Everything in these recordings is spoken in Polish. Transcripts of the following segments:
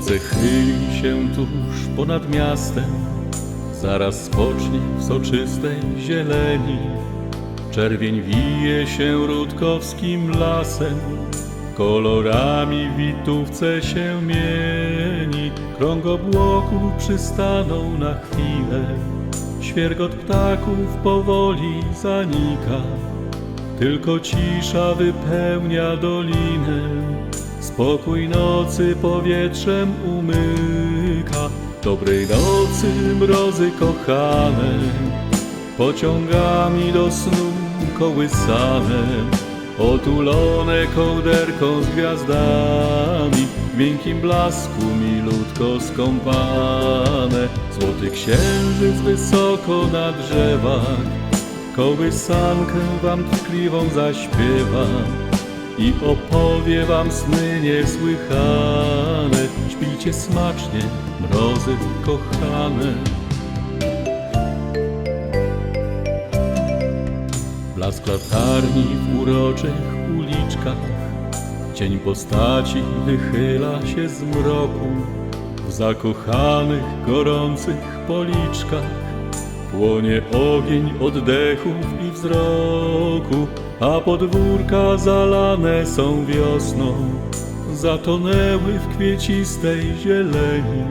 Słońce chyli się tuż ponad miastem, zaraz spocznie w soczystej zieleni. Czerwień wije się rutkowskim lasem, kolorami witówce się mieni. Krąg obłoków przystanął na chwilę, świergot ptaków powoli zanika. Tylko cisza wypełnia dolinę, spokój nocy powietrzem umyka. Dobrej nocy, mrozy kochane, pociągami do snu kołysane, otulone kołderką z gwiazdami, w miękkim blasku milutko skąpane. Złoty księżyc wysoko na drzewach, kołysankę wam tkliwą zaśpiewa i opowie wam sny niesłychane. Śpijcie smacznie, mrozy kochane. Blask latarni w uroczych uliczkach, cień postaci wychyla się z mroku. W zakochanych, gorących policzkach Płonie ogień oddechów i wzroku, a podwórka zalane są wiosną, zatonęły w kwiecistej zieleni.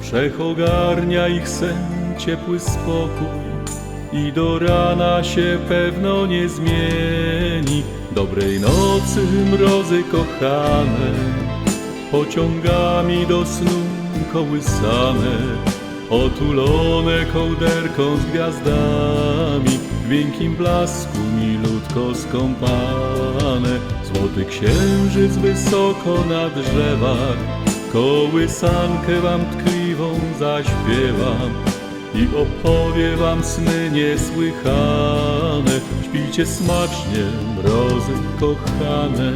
Wszechogarnia ich sen ciepły spokój i do rana się pewno nie zmieni. Dobrej nocy, mrozy kochane, pociągami do snu kołysane. Otulone kołderką z gwiazdami W miękkim blasku milutko skąpane. Złoty księżyc wysoko na drzewach Kołysankę wam tkliwą zaśpiewam. I opowie wam sny niesłychane Śpijcie smacznie, mrozy kochane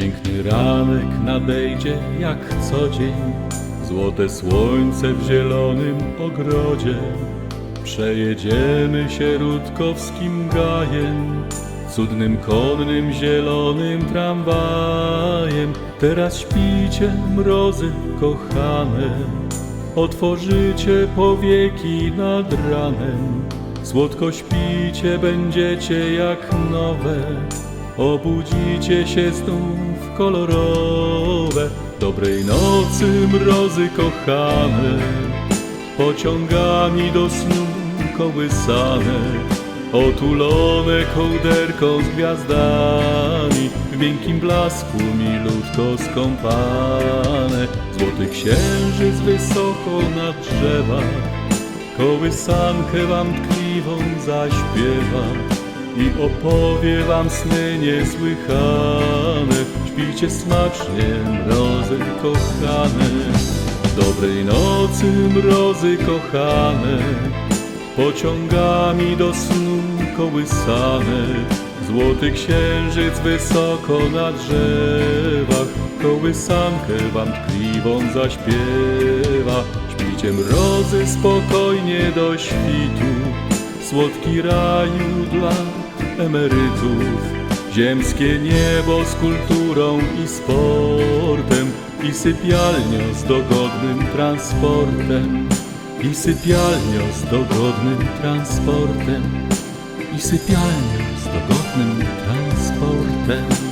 Piękny ranek nadejdzie jak co dzień, złote słońce w zielonym ogrodzie. Przejedziemy się rutkowskim gajem, cudnym konnym zielonym tramwajem. Teraz śpicie mrozy kochane, otworzycie powieki nad ranem. Słodko śpicie będziecie jak nowe. Obudzicie się znów kolorowe Dobrej nocy mrozy kochane Pociągami do snu kołysane Otulone kołderką z gwiazdami W miękkim blasku milutko skąpane Złoty księżyc wysoko na drzewach Kołysankę wam tkliwą zaśpiewa i opowie wam sny niesłychane. Śpijcie smacznie, mrozy kochane. Dobrej nocy, mrozy kochane, pociągami do snu kołysane. Złoty księżyc wysoko na drzewach, kołysankę wam tkliwą zaśpiewa. Śpijcie mrozy spokojnie do świtu, słodki raju dla emerytów. Ziemskie niebo z kulturą i sportem i sypialnią z dogodnym transportem. I sypialnią z dogodnym transportem. I sypialnią z dogodnym transportem.